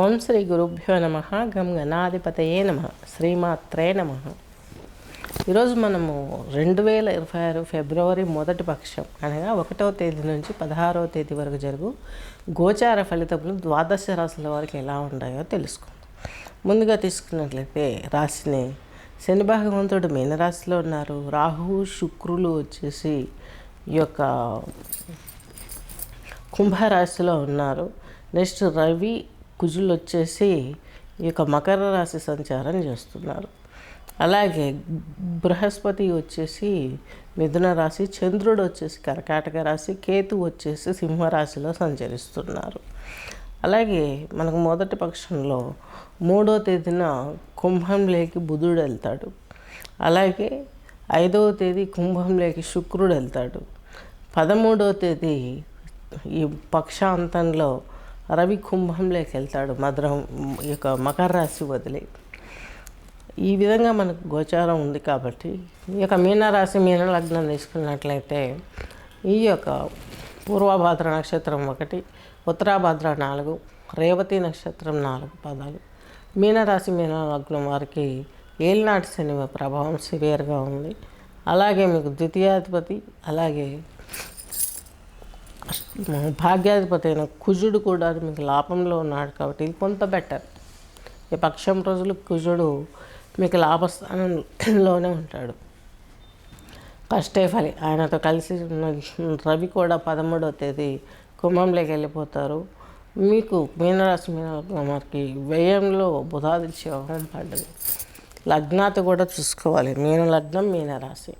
ఓం శ్రీ గురుభ్యో నమ గం గణాధిపతయే నమ శ్రీమాత్రే నమ. ఈరోజు మనము రెండు వేల ఇరవై ఆరు ఫిబ్రవరి మొదటి పక్షం అనగా ఒకటవ తేదీ నుంచి పదహారవ తేదీ వరకు జరుగు గోచార ఫలితములు ద్వాదశ రాశుల వారికి ఎలా ఉన్నాయో తెలుసుకుందాం. ముందుగా తీసుకున్నట్లయితే రాశిని శని భగవంతుడు మీనరాశిలో ఉన్నారు. రాహు శుక్రులు వచ్చేసి ఈ యొక్క కుంభరాశిలో ఉన్నారు. నెక్స్ట్ రవి కుజులు వచ్చేసి ఈ యొక్క మకర రాశి సంచారం చేస్తున్నారు. అలాగే బృహస్పతి వచ్చేసి మిథున రాశి చంద్రుడు వచ్చేసి కర్కాటక రాశి కేతు వచ్చేసి సింహరాశిలో సంచరిస్తున్నారు. అలాగే మనకు మొదటి పక్షంలో మూడో తేదీన కుంభంలోకి బుధుడు వెళ్తాడు. అలాగే ఐదవ తేదీ కుంభంలోకి శుక్రుడు వెళ్తాడు. పదమూడవ తేదీ ఈ పక్షాంతంలో రవి కుంభంలోకి వెళ్తాడు మధురం యొక్క మకర రాశి వదిలి. ఈ విధంగా మనకు గోచారం ఉంది కాబట్టి ఈ యొక్క మీనరాశి మీనలగ్నం తీసుకున్నట్లయితే ఈ యొక్క పూర్వభాద్ర నక్షత్రం ఒకటి ఉత్తరాభాద్ర నాలుగు రేవతి నక్షత్రం నాలుగు పదాలు. మీనరాశి మీన లగ్నం వారికి ఏలినాటి శని ప్రభావం సివియర్గా ఉంది. అలాగే మీకు ద్వితీయాధిపతి అలాగే భాగ్యాధిపతి అయిన కుజుడు కూడా మీకు లాభంలో ఉన్నాడు కాబట్టి ఇది కొంత బెటర్ ఈ పక్షం రోజులు కుజుడు మీకు లాభస్థానంలోనే ఉంటాడు. కష్టే ఫలి ఆయనతో కలిసి ఉన్న రవి కూడా పదమూడవ తేదీ కుంభంలోకి వెళ్ళిపోతారు. మీకు మీనరాశి మీనకి వారికి వ్యయంలో బుధాదిత్య యోగం పడ్డది. లగ్నాత కూడా చూసుకోవాలి. మీన లగ్నం మీనరాశి.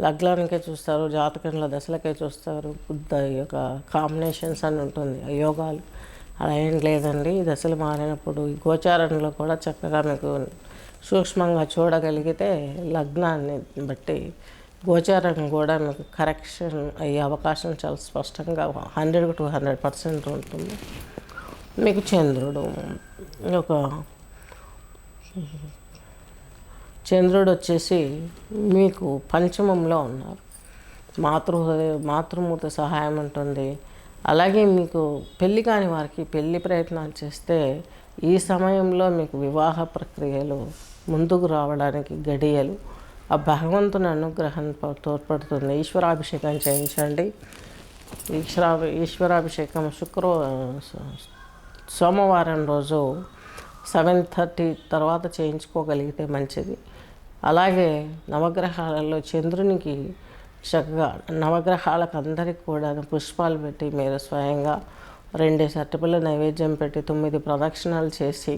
లగ్నానికే చూస్తారు జాతకంలో దశలకే చూస్తారు. బుద్ధ యొక్క కాంబినేషన్స్ అని ఉంటుంది ఆ యోగాలు. అలా ఏం లేదండి. దశలు మారినప్పుడు ఈ గోచారంలో కూడా చక్కగా మీకు సూక్ష్మంగా చూడగలిగితే లగ్నాన్ని బట్టి గోచారం కూడా మీకు కరెక్షన్ అయ్యే అవకాశం చాలా స్పష్టంగా హండ్రెడ్ టు హండ్రెడ్ పర్సెంట్ ఉంటుంది. మీకు చంద్రుడు ఒక చంద్రుడు వచ్చేసి మీకు పంచమంలో ఉన్నారు. మాతృ మాతృమూర్తి సహాయం ఉంటుంది. అలాగే మీకు పెళ్ళి కాని వారికి పెళ్ళి ప్రయత్నాలు చేస్తే ఈ సమయంలో మీకు వివాహ ప్రక్రియలు ముందుకు రావడానికి గడియలు. ఆ భగవంతుని అనుగ్రహం తోడ్పడుతుంది. ఈశ్వరాభిషేకం చేయించండి. ఈశ్వరా ఈశ్వరాభిషేకం శుక్ర సోమవారం రోజు సెవెన్ థర్టీ తర్వాత చేయించుకోగలిగితే మంచిది. అలాగే నవగ్రహాలలో చంద్రునికి చక్కగా నవగ్రహాలకు అందరికి కూడా పుష్పాలు పెట్టి మీరు స్వయంగా రెండు అరటిపళ్ళ నైవేద్యం పెట్టి తొమ్మిది ప్రదక్షిణాలు చేసి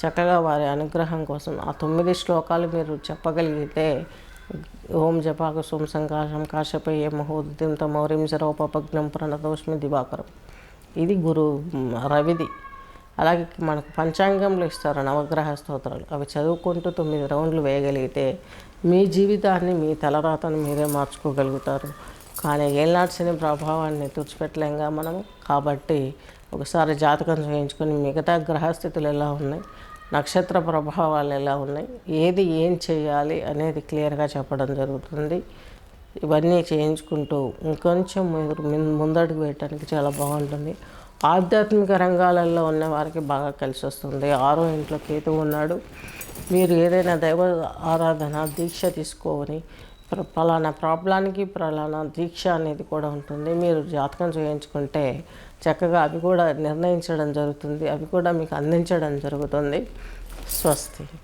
చక్కగా వారి అనుగ్రహం కోసం ఆ తొమ్మిది శ్లోకాలు మీరు చెప్పగలిగితే ఓం జపాక సోం సంకాశం కాశపయ్య మహోదితం మౌర్యం జరోపగ్నం ప్రణదోష్మి దివాకరం. ఇది గురు రవిది. అలాగే మనకు పంచాంగంలో ఇస్తారు నవగ్రహ స్తోత్రాలు. అవి చదువుకుంటూ తొమ్మిది రౌండ్లు వేయగలిగితే మీ జీవితాన్ని మీ తలరాతను మీరే మార్చుకోగలుగుతారు. కానీ ఏళ్ళనాటి ప్రభావాన్ని తుడిచిపెట్టలేంగా మనం. కాబట్టి ఒకసారి జాతకం చేయించుకొని మిగతా గ్రహస్థితులు ఎలా ఉన్నాయి నక్షత్ర ప్రభావాలు ఎలా ఉన్నాయి ఏది ఏం చేయాలి అనేది క్లియర్గా చెప్పడం జరుగుతుంది. ఇవన్నీ చేయించుకుంటూ ఇంకొంచెం ముందడుగు వేయటానికి చాలా బాగుంటుంది. ఆధ్యాత్మిక రంగాలలో ఉన్న వారికి బాగా కలిసి వస్తుంది. ఆరో ఇంట్లో కేతు ఉన్నాడు. మీరు ఏదైనా దైవ ఆరాధన దీక్ష తీసుకోని పలానా ప్రాబ్లానికి పలానా దీక్ష అనేది కూడా ఉంటుంది. మీరు జాతకం చేయించుకుంటే చక్కగా అవి కూడా నిర్ణయించడం జరుగుతుంది. అవి కూడా మీకు అందించడం జరుగుతుంది. స్వస్తి.